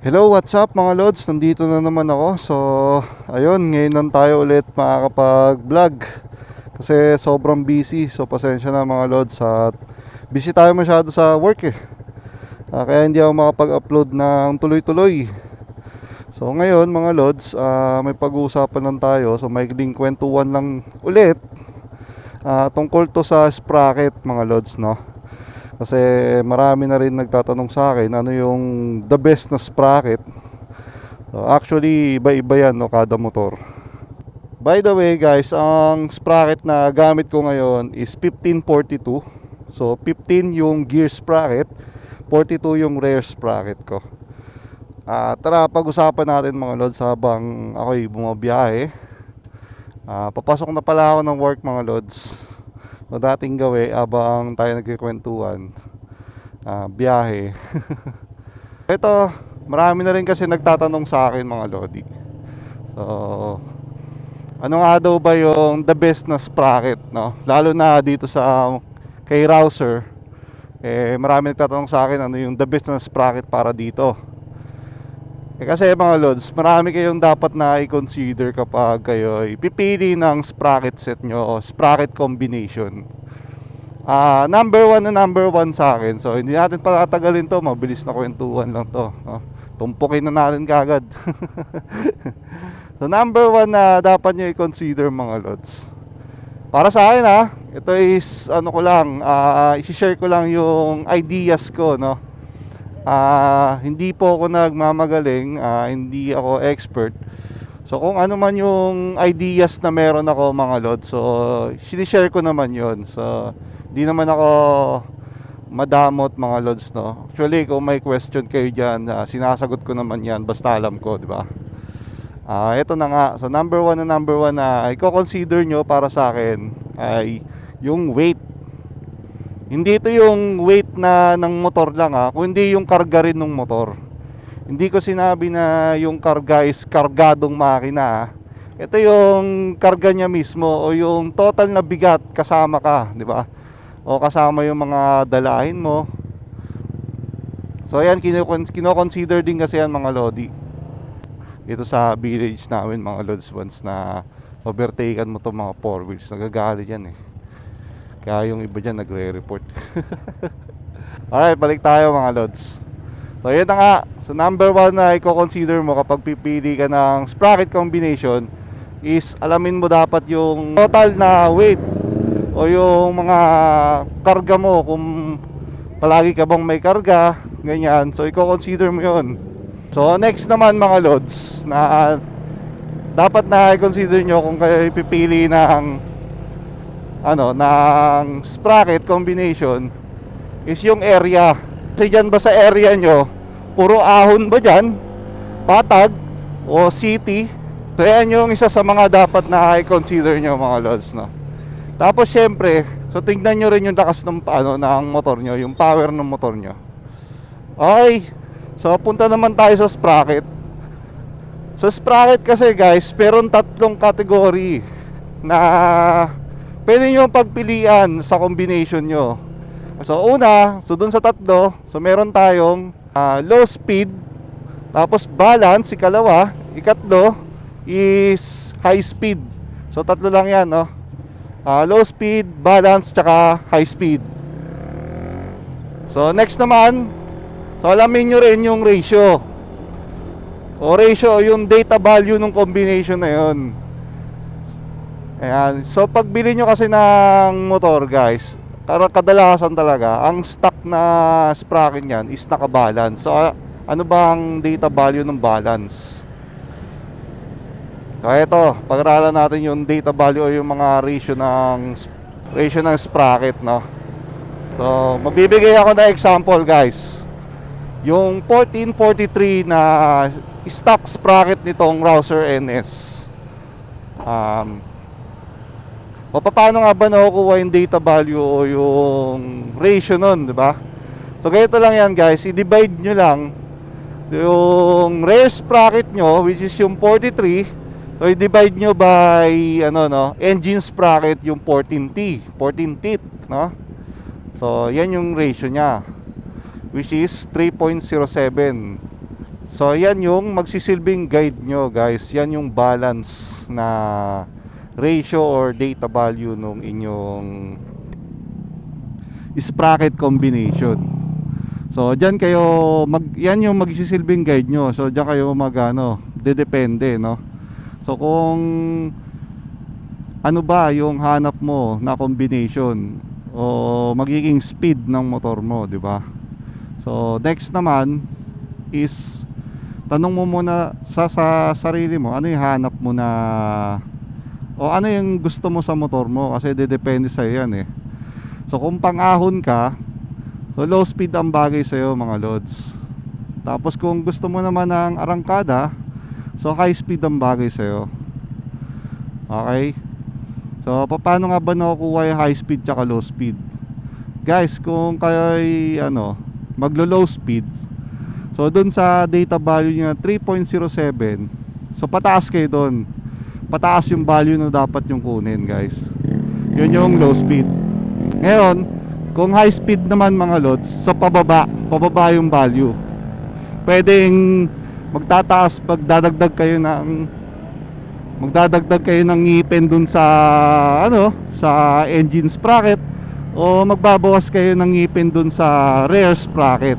Hello, what's up mga lods? Nandito na naman ako. So, ayun, ngayon lang tayo ulit makakapag-vlog. Kasi sobrang busy. So, pasensya na mga lods at busy tayo masyado sa work eh. Ah, kaya hindi ako makapag-upload ng tuloy-tuloy. So, ngayon mga lods, ah, may pag-uusapan lang tayo. So, may kwentuhan lang ulit. Ah, tungkol to sa sprocket mga lods, no? Kasi marami na rin nagtatanong sa akin ano yung the best na sprocket. So, actually, iba-iba yan no, kada motor. By the way guys, ang sprocket na gamit ko ngayon is 1542. So 15 yung gear sprocket, 42 yung rear sprocket ko. Ah, tara pag-usapan natin mga lods habang ako'y bumabiyahe. Ah, papasok na pala ako ng work mga lods. So dating gawi habang tayo nagkikwentuhan. Ah, biyahe. Ito, marami na rin kasi nagtatanong sa akin mga lodi. So, ano nga daw ba yung the best na sprocket, no? Lalo na dito sa kay Rouser. Eh, marami nagtatanong sa akin ano yung the best na sprocket para dito. Eh, kasi mga lods, marami kayong dapat na i-consider kapag kayo ay pipili ng sprocket set nyo o sprocket combination. Ah, number one na number one sa akin. So, hindi natin patatagalin to. Mabilis na kwentuhan lang to. No? Tumpukin na natin kagad. so, number one na dapat nyo i-consider mga lods. Para sa akin ha, ito is ano ko lang, ah, i-share ko lang yung ideas ko, no? Ah, hindi po ako nagmamagaling, ah, hindi ako expert. So kung ano man yung ideas na meron ako mga lod, so sinishare ko naman yon. So hindi naman ako madamot mga lods no. Actually kung may question kayo diyan, sinasagot ko naman yan basta alam ko, di ba? Ah, ito na nga. So number one na number one na i-consider nyo para sa akin ay yung weight hindi ito yung weight na ng motor lang ha, kundi yung karga rin ng motor. Hindi ko sinabi na yung karga is kargadong makina ha. Ito yung karga niya mismo o yung total na bigat kasama ka, di ba? O kasama yung mga dalahin mo. So ayan, kino-consider din kasi yan mga lodi. Dito sa village namin mga lods once na overtaken mo to mga four wheels, nagagalit yan eh. Kaya yung iba dyan nagre-report. Alright, balik tayo mga lods. So yun na nga. So number one na i-consider mo kapag pipili ka ng sprocket combination is alamin mo dapat yung total na weight o yung mga karga mo kung palagi ka bang may karga, ganyan. So i-consider mo yun. So next naman mga lods na dapat na i-consider nyo kung kayo ipipili ng ano, ng sprocket combination is yung area. Kasi dyan ba sa area nyo, puro ahon ba dyan? Patag? O city? So yan yung isa sa mga dapat na i-consider nyo mga lods, no? Tapos syempre, so tingnan nyo rin yung lakas ng, ano, ng motor nyo, yung power ng motor nyo. Okay, so punta naman tayo sa sprocket. Sa sprocket kasi guys, meron tatlong category na pwede nyo pagpilian sa combination nyo. So una, so dun sa tatlo, so meron tayong ah, low speed, tapos balance, ikalawa, ikatlo is high speed. So tatlo lang yan, no? Ah, low speed, balance, tsaka high speed. So next naman, so alamin nyo rin yung ratio. O ratio, yung data value ng combination na yun. Ayan. So pagbili nyo kasi ng motor guys, kadalasan talaga, ang stock na sprocket niyan is nakabalance. So ano ba ang data value ng balance? Kaya ito, pag-aralan natin yung data value o yung mga ratio ng ratio ng sprocket, no? So, magbibigay ako ng example, guys. Yung 1443 na stock sprocket nitong Rouser NS. Um, o paano nga ba nakukuha yung data value o yung ratio nun, di ba? So ganito lang yan guys, i-divide nyo lang yung rear sprocket nyo, which is yung 43, so i-divide nyo by, ano no, engine sprocket yung 14T, 14 teeth, no? So yan yung ratio niya, which is 3.07. So yan yung magsisilbing guide nyo guys. Yan yung balance na ratio or data value nung inyong sprocket combination. So diyan kayo mag yan yung magsisilbing guide nyo. So diyan kayo mag ano, dedepende no. So kung ano ba yung hanap mo na combination o magiging speed ng motor mo, di ba? So next naman is tanong mo muna sa, sa sarili mo, ano yung hanap mo na o ano yung gusto mo sa motor mo kasi depende sa yan eh. So kung pang-ahon ka, so low speed ang bagay sa iyo mga lods. Tapos kung gusto mo naman ng arangkada, so high speed ang bagay sa iyo. Okay? So paano nga ba nakukuha yung high speed tsaka low speed? Guys, kung kayo ay ano, maglo low speed, So doon sa data value niya 3.07. So pataas kayo doon. Pataas yung value na dapat yung kunin, guys. Yun yung low speed. Ngayon, kung high speed naman mga lods, so pababa, pababa yung value. Pwedeng magtataas pag dadagdag kayo ng magdadagdag kayo ng ngipin dun sa ano, sa engine sprocket o magbabawas kayo ng ngipin dun sa rear sprocket.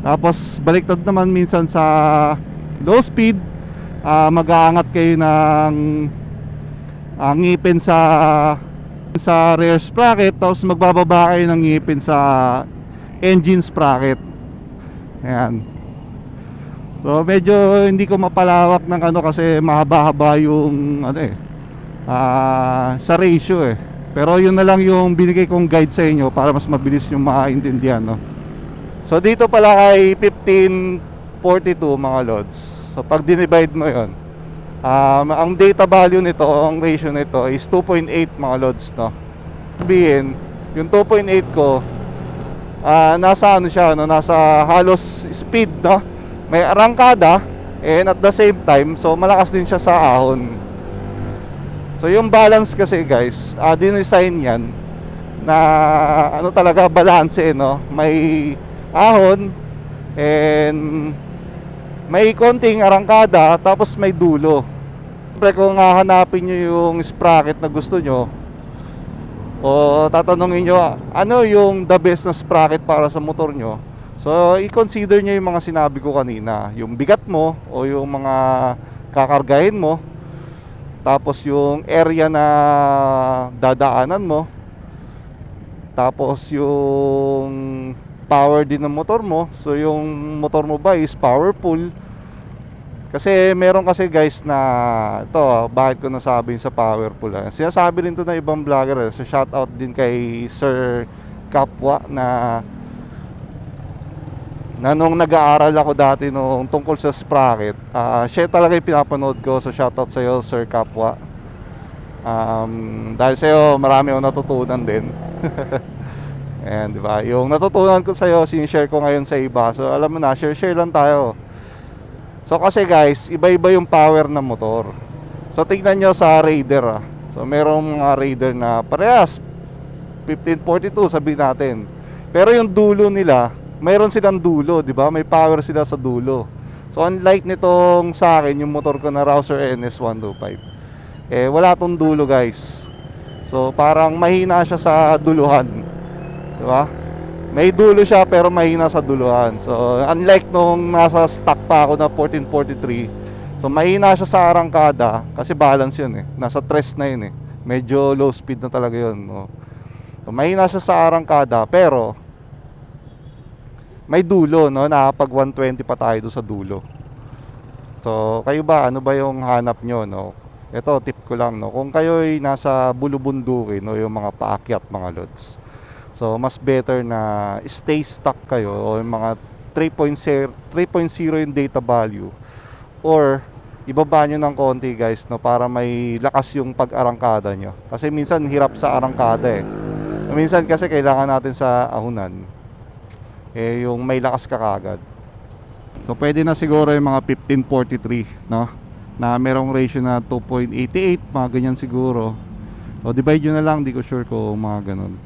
Tapos baliktad naman minsan sa low speed, ah, mag-aangat kayo ng ah, ngipin sa sa rear sprocket tapos magbababa kayo ng ngipin sa engine sprocket. Ayan. So medyo hindi ko mapalawak ng ano kasi mahaba-haba yung ano eh ah, sa ratio eh. Pero yun na lang yung binigay kong guide sa inyo para mas mabilis yung maintindihan no. So dito pala ay 1542 mga lods. So pag dinivide mo 'yon, um, ang data value nito, ang ratio nito is 2.8 mga lods no. Sabihin, yung 2.8 ko ah, nasa ano siya, no, nasa halos speed no. May arangkada and at the same time, so malakas din siya sa ahon. So yung balance kasi guys, uh, dinesign yan na ano talaga balance eh, no. May ahon and may konting arangkada tapos may dulo. Siyempre kung hahanapin nyo yung sprocket na gusto nyo o tatanungin nyo ano yung the best na sprocket para sa motor nyo so i-consider nyo yung mga sinabi ko kanina yung bigat mo o yung mga kakargahin mo tapos yung area na dadaanan mo tapos yung power din ng motor mo. So yung motor mo ba is powerful? Kasi meron kasi guys na ito, bakit ko nasabi sa powerful ah. Sinasabi rin to ng ibang vlogger. eh. So shout out din kay Sir Kapwa na na nung nag-aaral ako dati nung tungkol sa sprocket, ah siya talaga yung pinapanood ko. So shout out sa iyo Sir Kapwa. Um, dahil sa iyo marami akong natutunan din. Ayan, di ba? Yung natutunan ko sa'yo, sinishare ko ngayon sa iba. So, alam mo na, share-share lang tayo. So, kasi guys, iba-iba yung power ng motor. So, tignan nyo sa Raider, ah. So, merong mga Raider na parehas. 1542, sabihin natin. Pero yung dulo nila, mayroon silang dulo, di ba? May power sila sa dulo. So, unlike nitong sa akin, yung motor ko na Rouser NS125. Eh, wala tong dulo, guys. So, parang mahina siya sa duluhan. Di ba? May dulo siya pero mahina sa duluhan. So, unlike nung nasa stock pa ako na 1443, so mahina siya sa arangkada kasi balance yun eh. Nasa tres na yun eh. Medyo low speed na talaga yun. No? So, mahina siya sa arangkada pero may dulo, no? Nakapag 120 pa tayo doon sa dulo. So, kayo ba, ano ba yung hanap nyo, no? Ito, tip ko lang, no? Kung kayo'y nasa bulubundukin, no? Yung mga paakyat, mga lods. So, mas better na stay stuck kayo o yung mga 3.0 3.0 yung data value. Or ibaba nyo ng konti guys no para may lakas yung pag-arangkada nyo. Kasi minsan hirap sa arangkada eh. Minsan kasi kailangan natin sa ahunan. Eh yung may lakas ka kagad so pwede na siguro yung mga 1543 no na merong ratio na 2.88 mga ganyan siguro. O divide nyo na lang di ko sure kung mga ganun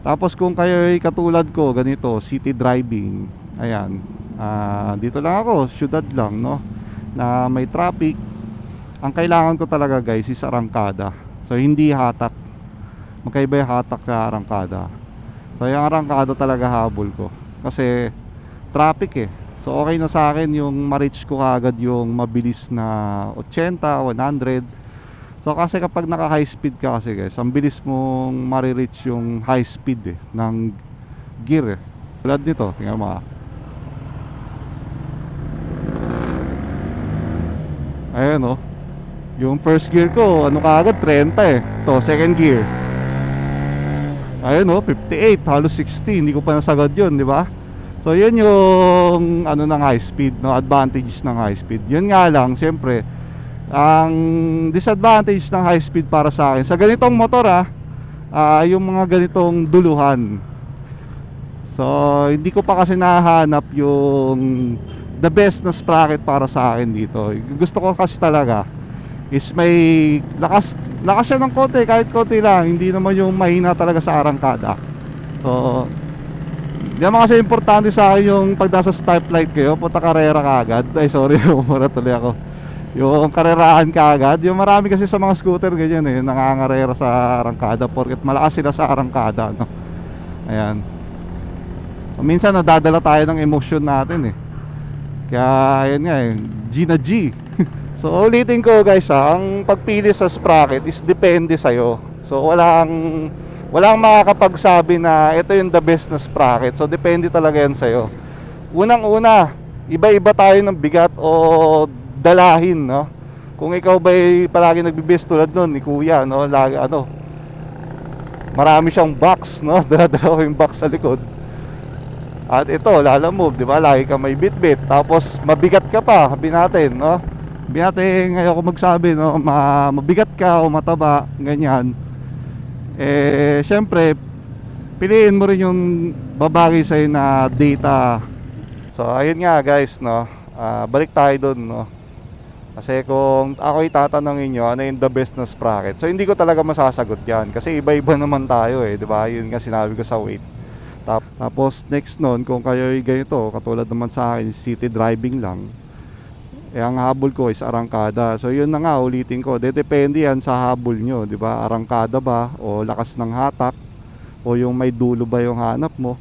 tapos kung kayo ay katulad ko, ganito, city driving, ayan, Ah, dito lang ako, syudad lang, no? Na may traffic. Ang kailangan ko talaga guys is arangkada. So hindi hatak. Magkaiba yung hatak sa arangkada. So yung arangkada talaga habol ko. Kasi traffic eh. So okay na sa akin yung ma-reach ko kagad yung mabilis na 80, 100. So kasi kapag naka high speed ka kasi guys, ang bilis mong ma-reach yung high speed eh ng gear eh. Tulad nito, tingnan mo ah. Ayan oh. Yung first gear ko, ano kaagad 30 eh. To second gear. Ayun oh, 58, halos 60. Hindi ko pa nasagad 'yun, di ba? So, yun yung ano ng high speed, no, advantage ng high speed. Yun nga lang, siyempre, ang disadvantage ng high speed para sa akin, sa ganitong motor ah, ah, yung mga ganitong duluhan. So, hindi ko pa kasi nahanap yung the best na sprocket para sa akin dito. Gusto ko kasi talaga is may lakas lakas siya ng konti kahit konti lang hindi naman yung mahina talaga sa arangkada so Di naman kasi importante sa akin yung pag nasa stoplight kayo, punta karera ka agad. Ay, sorry, umura tuloy ako. Yung karerahan ka agad. Yung marami kasi sa mga scooter ganyan eh, nangangarera sa arangkada porket malakas sila sa arangkada. No? Ayan. Minsan nadadala tayo ng emotion natin eh. Kaya, ayan nga eh, G na G. so, ulitin ko guys ha, ang pagpili sa sprocket is depende sa'yo. So, walang walang makakapagsabi na ito yung the best na sprocket. So depende talaga yan sa'yo. Unang-una, iba-iba tayo ng bigat o dalahin, no? Kung ikaw ba'y palagi nagbibis tulad nun ni Kuya, no? Lagi, ano, marami siyang box, no? Dala-dala ko yung box sa likod. At ito, lala move, di ba? Lagi ka may bit-bit. Tapos mabigat ka pa, sabi natin, no? Sabi natin, ngayon ko magsabi, no? Ma mabigat ka o mataba, ganyan eh syempre piliin mo rin yung babagay sa'yo na data so ayun nga guys no Ah, balik tayo dun no kasi kung ako itatanungin nyo ano yung the best na sprocket so hindi ko talaga masasagot yan kasi iba-iba naman tayo eh di ba yun nga sinabi ko sa weight Tap- tapos next nun kung kayo ganito katulad naman sa akin city driving lang eh ang habol ko is arangkada. So yun na nga ulitin ko. Depende yan sa habol nyo, 'di ba? Arangkada ba o lakas ng hatak o yung may dulo ba yung hanap mo.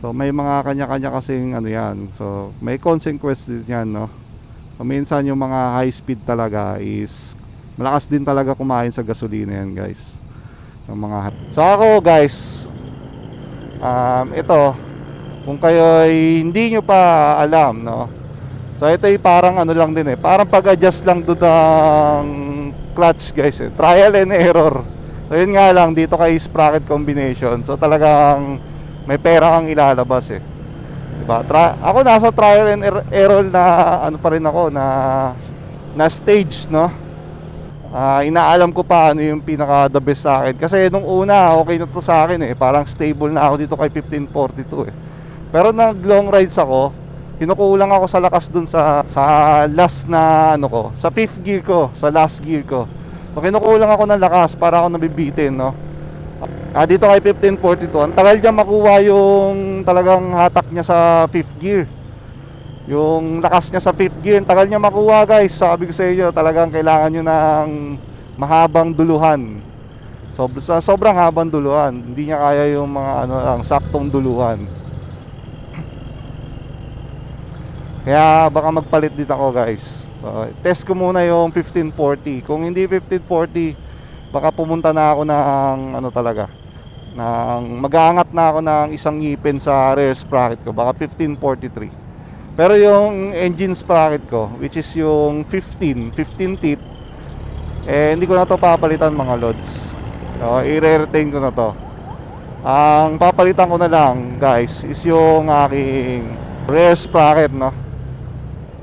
So may mga kanya-kanya kasing ano yan. So may consequence din yan, no? So minsan yung mga high speed talaga is malakas din talaga kumain sa gasolina yan, guys. Yung mga So ako, guys, um, ito kung kayo ay hindi nyo pa alam, no? So ito ay parang ano lang din eh. Parang pag-adjust lang doon ng clutch guys eh. Trial and error. So yun nga lang dito kay sprocket combination. So talagang may pera kang ilalabas eh. Diba? Tra- ako nasa trial and er- error na ano pa rin ako na na stage no. Ah, inaalam ko pa ano yung pinaka the best sa akin kasi nung una okay na to sa akin eh parang stable na ako dito kay 1542 eh pero nag long rides ako kinukulang ako sa lakas dun sa sa last na ano ko, sa fifth gear ko, sa last gear ko. So kinukulang ako ng lakas para ako nabibitin, no. Ah, dito kay 1542, ang tagal niya makuha yung talagang hatak niya sa fifth gear. Yung lakas niya sa fifth gear, ang tagal niya makuha, guys. Sabi ko sa inyo, talagang kailangan niyo ng mahabang duluhan. So, sobrang habang duluhan, hindi niya kaya yung mga ano lang, saktong duluhan. Kaya baka magpalit din ako guys so, Test ko muna yung 1540 Kung hindi 1540 Baka pumunta na ako ng ano talaga ng, Mag-aangat na ako ng isang ngipin sa rear sprocket ko Baka 1543 Pero yung engine sprocket ko Which is yung 15 15 teeth Eh hindi ko na to papalitan mga lods so, I-retain ko na to Ang papalitan ko na lang guys Is yung aking rear sprocket no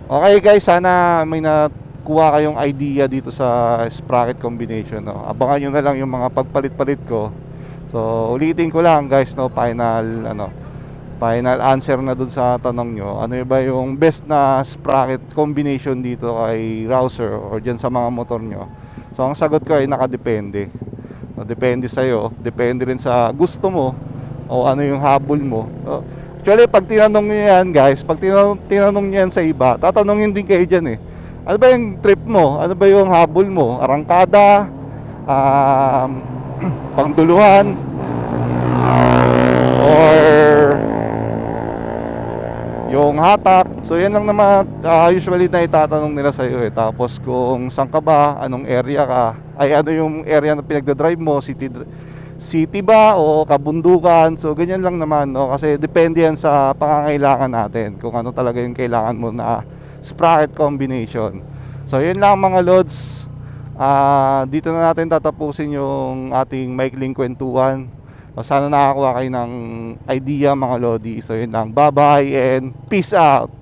Okay guys, sana may nakuha kayong idea dito sa sprocket combination. No? Abangan nyo na lang yung mga pagpalit-palit ko. So, ulitin ko lang guys, no, final, ano, final answer na dun sa tanong nyo. Ano ba yung best na sprocket combination dito kay Rouser or dyan sa mga motor nyo? So, ang sagot ko ay nakadepende. So, depende sa'yo. Depende rin sa gusto mo o ano yung habol mo. So, Actually, pag tinanong niyo yan, guys, pag tinanong, tinanong niyo yan sa iba, tatanungin din kayo dyan eh. Ano ba yung trip mo? Ano ba yung habol mo? Arangkada? Um, pangduluhan? Or yung hatak. So yan lang naman ah, usually na itatanong nila sa iyo eh. Tapos kung saan ka ba, anong area ka, ay ano yung area na pinagda-drive mo, city city ba o kabundukan. So ganyan lang naman no kasi depende yan sa pangangailangan natin kung ano talaga yung kailangan mo na sprocket combination. So yun lang mga lods. Ah, dito na natin tatapusin yung ating maikling kwentuhan. Sana nakakuha kayo ng idea mga lodi. So yun lang. Bye-bye and peace out.